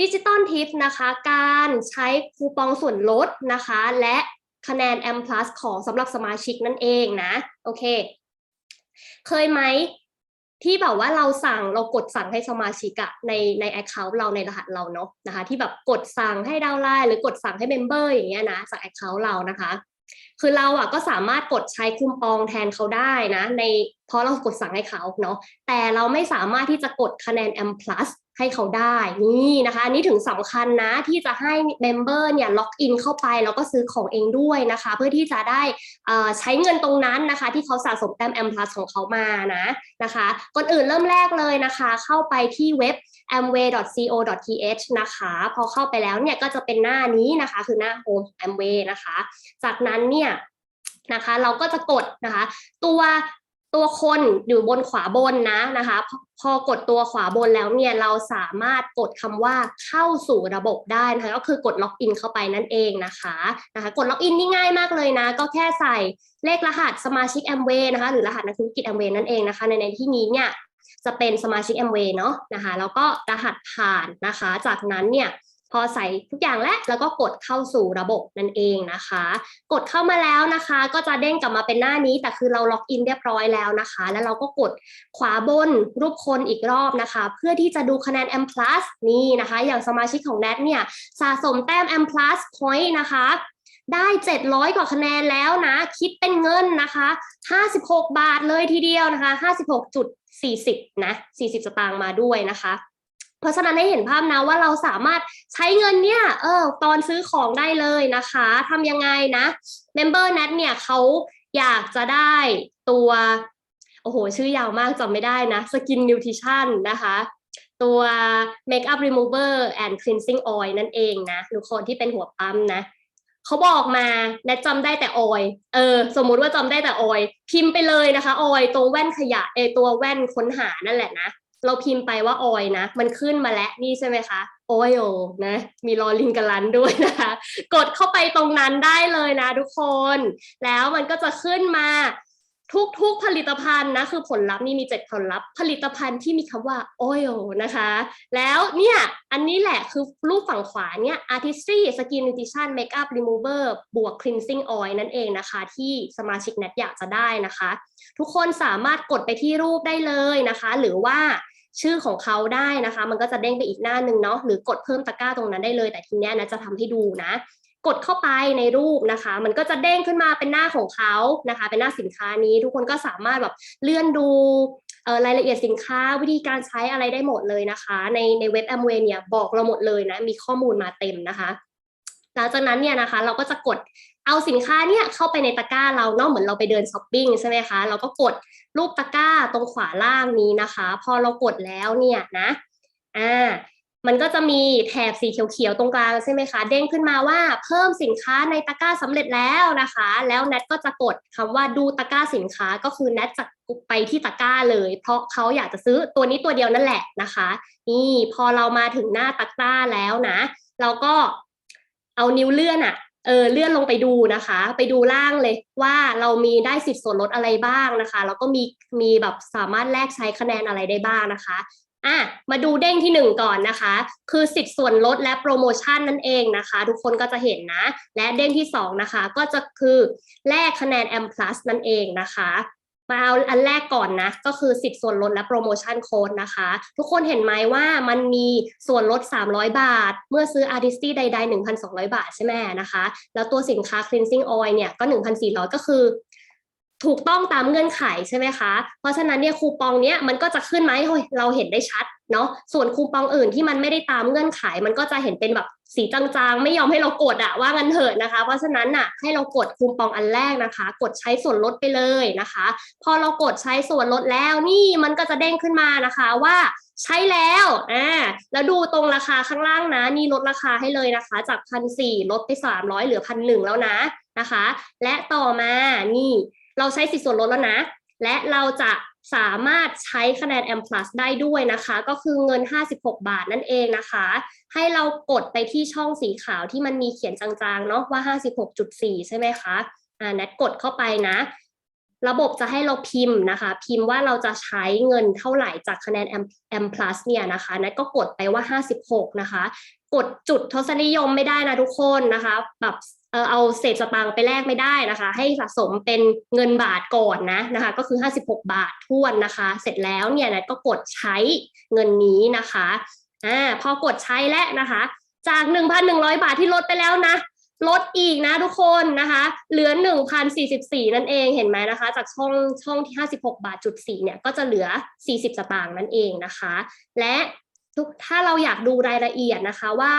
ดิจิตอลทิปนะคะการใช้คูปองส่วนลดนะคะ และคะแนน M ของสำหรับสมาชิกนั่นเองนะโอเค เคยไหมที่แบบว่าเราสั่งเรากดสั่งให้สมาชิกอะในใน Account เราในรหัสเราเนาะนะคะ ที่แบบกดสั่งให้ดาวไลน์หรือกดสั่งให้เมมเบอร์อย่างเงี้ยนะจาก Account เรานะคะ คือเราอะก็สามารถกดใช้คูปองแทนเขาได้นะ ในเพราะเรากดสั่งให้เขาเนาะแต่เราไม่สามารถที่จะกดคะแนน M ให้เขาได้นี่นะคะอันนี้ถึงสำคัญนะที่จะให้เมมเบอร์เนี่ยล็อกอินเข้าไปแล้วก็ซื้อของเองด้วยนะคะ เพื่อที่จะได้ใช้เงินตรงนั้นนะคะ ที่เขาสะสมแต้ม M plus ของเขามานะนะคะก่อนอื่นเริ่มแรกเลยนะคะ เข้าไปที่เว็บ amway.co.th นะคะ พอเข้าไปแล้วเนี่ยก็จะเป็นหน้านี้นะคะ คือหน้า home amway นะคะ จากนั้นเนี่ยนะคะเราก็จะกดนะคะ ตัว ตัวคนอยู่บนขวาบนนะนะคะพอพอกดตัวขวาบนแล้วเนี่ยเราสามารถกดคำว่าเข้าสู่ระบบได้นะคะก็คือกดล็อกอินเข้าไปนั่นเองนะคะนะคะกดล็อกอินนี่ง่ายมากเลยนะ ก็แค่ใส่เลขรหัสสมาชิก Amway นะคะหรือรหัสนักธุรกิจ Amway นั่นเองนะคะในในที่นี้เนี่ยจะเป็นสมาชิก Amway เนาะนะคะแล้วก็รหัสผ่านนะคะ จากนั้นเนี่ย พอใส่ทุกอย่างแล้วแล้วก็กดเข้าสู่ระบบนั่นเองนะคะ กดเข้ามาแล้วนะคะ ก็จะเด้งกลับมาเป็นหน้านี้ แต่คือเราล็อกอินเรียบร้อยแล้วนะคะ แล้วเราก็กดขวาบนรูปคนอีกรอบนะคะ เพื่อที่จะดูคะแนน M plus นี่นะคะ อย่างสมาชิกของ NET เนี่ยสะสมแต้ม M plus point นะคะได้ 700 กว่าคะแนนแล้วนะ คิดเป็นเงินนะคะ 56 บาทเลยทีเดียวนะคะ 56.40 นะ 40 สตางค์มาด้วยนะคะ เพราะฉะนั้นให้เห็นภาพนะว่าเราสามารถใช้เงินเนี่ยเออตอนซื้อของได้เลยนะคะทำยังไงนะ Member Net เนี่ยเขาอยากจะได้ตัวโอ้โห ชื่อยาวมากจำไม่ได้นะ Skin Nutrition นนะคะตัว Makeup Remover and Cleansing Oil นั่นเองนะทุกคนที่เป็นหัวปั๊มนะเขาบอกมาแนทจำได้แต่ออยเออ สมมุติว่าจำได้แต่ออย พิมพ์ไปเลยนะคะออยตัวแว่นขยะเอตัวแว่นค้นหานั่นแหละนะ เราพิมพ์ไปว่าออยนะ มันขึ้นมาแล้วนี่ใช่ไหมคะออยนะ มีรอลิงกัลันด้วยนะคะ กดเข้าไปตรงนั้นได้เลยนะทุกคน แล้วมันก็จะขึ้นมา ทุกๆผลิตภัณฑ์นะคือผลลัพธ์นี่มีเจ็ดผลลัพธ์ผลิตภัณฑ์ที่มีคำว่า oil นะคะ แล้วเนี่ยอันนี้แหละคือรูปฝั่งขวาเนี่ย artistry skin nutrition makeup remover บวก cleansing oil นั่นเองนะคะ ที่สมาชิก net อยากจะได้นะคะ ทุกคนสามารถกดไปที่รูปได้เลยนะคะ หรือว่าชื่อของเขาได้นะคะ มันก็จะเด้งไปอีกหน้าหนึ่งเนาะหรือกดเพิ่มตะกร้าตรงนั้นได้เลย แต่ทีเนี้ยนะจะทำให้ดูนะ กดเข้าไปในรูปนะคะ มันก็จะเด้งขึ้นมาเป็นหน้าของเขานะคะ เป็นหน้าสินค้านี้ ทุกคนก็สามารถแบบเลื่อนดูรายละเอียดสินค้าวิธีการใช้อะไรได้หมดเลยนะคะ ในในเว็บ Amway เนี่ยบอกเราหมดเลยนะมีข้อมูลมาเต็มนะคะหลังจากนั้นเนี่ยนะคะเราก็จะกดเอาสินค้าเนี่ยเข้าไปในตะกร้าเราเนาะเหมือนเราไปเดินช้อปปิ้งใช่ไหมคะเราก็กดรูปตะกร้าตรงขวาล่างนี้นะคะ พอเรากดแล้วเนี่ยนะอ่า มันก็จะมีแถบสีเขียวๆตรงกลางใช่ไหมคะ เด้งขึ้นมาว่าเพิ่มสินค้าในตะกร้าสำเร็จแล้วนะคะ แล้วแนทก็จะกดคำว่าดูตะกร้าสินค้าก็คือแนทจะไปที่ตะกร้าเลย เพราะเขาอยากจะซื้อตัวนี้ตัวเดียวนั่นแหละนะคะ นี่พอเรามาถึงหน้าตะกร้าแล้วนะเราก็เอานิ้วเลื่อนอะเออเลื่อนลงไปดูนะคะ ไปดูล่างเลยว่าเรามีได้สิทธิ์ส่วนลดอะไรบ้างนะคะ แล้วก็มีมีแบบสามารถแลกใช้คะแนนอะไรได้บ้างนะคะ อะมาดูเด้งที่หนึ่งก่อนนะคะ คือสิทธิ์ส่วนลดและโปรโมชั่นนั่นเองนะคะ ทุกคนก็จะเห็นนะ และเด้งที่สองนะคะ ก็จะคือแลกคะแนน M plus นั่นเองนะคะมาเอาอันแรกก่อนนะ ก็คือสิทธิ์ส่วนลดและโปรโมชั่นโค้ดนะคะ ทุกคนเห็นไหมว่ามันมีส่วนลด 300 บาท เมื่อซื้อ Artisty ใดๆ 1,200 บาทใช่ไหมนะคะ แล้วตัวสินค้า cleansing oil เนี่ยก็ 1,400 ก็คือ ถูกต้องตามเงื่อนไขใช่ไหมคะ เพราะฉะนั้นเนี่ยคูปองเนี้ยมันก็จะขึ้นมาให้เราเห็นได้ชัดเนาะ ส่วนคูปองอื่นที่มันไม่ได้ตามเงื่อนไข มันก็จะเห็นเป็นแบบสีจางๆ ไม่ยอมให้เรากดอะว่างันเถอะนะคะ เพราะฉะนั้นน่ะให้เรากดคูปองอันแรกนะคะ กดใช้ส่วนลดไปเลยนะคะ พอเรากดใช้ส่วนลดแล้วนี่มันก็จะเด้งขึ้นมานะคะว่าใช้แล้วอ่าแล้วดูตรงราคาข้างล่างนะ นี่ลดราคาให้เลยนะคะ จากพันสี่ลดไปสามร้อยเหลือพันหนึ่งแล้วนะนะคะ และต่อมานี่ เราใช้สิทธิส่วนลดแล้วนะ และเราจะสามารถใช้คะแนน M plus ได้ด้วยนะคะ ก็คือเงิน 56 บาทนั่นเองนะคะ ให้เรากดไปที่ช่องสีขาวที่มันมีเขียนจางๆเนาะว่า 56.4 ใช่ไหมคะอ่านัดกดเข้าไปนะ ระบบจะให้เราพิมพ์นะคะ พิมพ์ว่าเราจะใช้เงินเท่าไหร่จากคะแนน M plus เนี่ยนะคะนัทก็กดไปว่า 56 นะคะ กดจุดทศนิยมไม่ได้นะทุกคนนะคะแบบเออเอาเศษสตางค์ไปแลกไม่ได้นะคะ ให้สะสมเป็นเงินบาทก่อนนะนะคะ ก็คือ 56 บาททวนนะคะ เสร็จแล้วเนี่ยนัทก็กดใช้เงินนี้นะคะอ่าพอกดใช้แล้วนะคะ จาก 1,100 บาทที่ลดไปแล้วนะ ลดอีกนะทุกคนนะคะ เหลือ 1,044 นั่นเองเห็นไหมนะคะ จากช่องช่องที่ 56 บาทจุด4เนี่ยก็จะเหลือ 40 สตางค์นั่นเองนะคะ และทุกถ้าเราอยากดูรายละเอียดนะคะว่า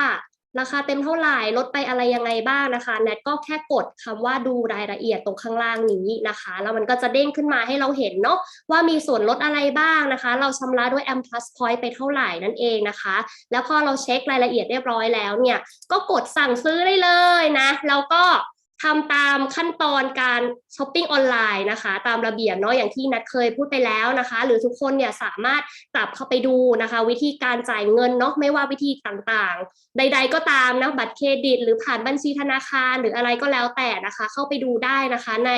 ราคาเต็มเท่าไหร่ลดไปอะไรยังไงบ้างนะคะแนทก็แค่กดคำว่าดูรายละเอียดตรงข้างล่างนี้นะคะ แล้วมันก็จะเด้งขึ้นมาให้เราเห็นเนาะว่ามีส่วนลดอะไรบ้างนะคะ เราชำระด้วย M Plus Point ไปเท่าไหร่นั่นเองนะคะ แล้วพอเราเช็ครายละเอียดเรียบร้อยแล้วเนี่ยก็กดสั่งซื้อได้เลยนะแล้วก็ ทำตามขั้นตอนการช้อปปิ้งออนไลน์นะคะ ตามระเบียบเนาะอย่างที่นัดเคยพูดไปแล้วนะคะ หรือทุกคนเนี่ยสามารถกลับเข้าไปดูนะคะ วิธีการจ่ายเงินเนาะไม่ว่าวิธีต่างๆ ใด ๆ ก็ตามนะบัตรเครดิต หรือผ่านบัญชีธนาคาร หรืออะไรก็แล้วแต่นะคะ เข้าไปดูได้นะคะใน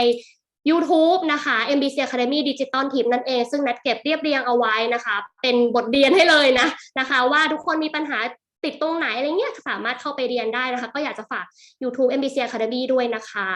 YouTube นะคะ MBC Academy Digital Tip นั่นเอง ซึ่งนัดเก็บเรียบเรียงเอาไว้นะคะ เป็นบทเรียนให้เลยนะนะคะ ว่าทุกคนมีปัญหา ติดตรงไหนอะไรเงี้ยสามารถเข้าไปเรียนได้นะคะ ก็อยากจะฝาก YouTube MBC Academy ด้วยนะคะ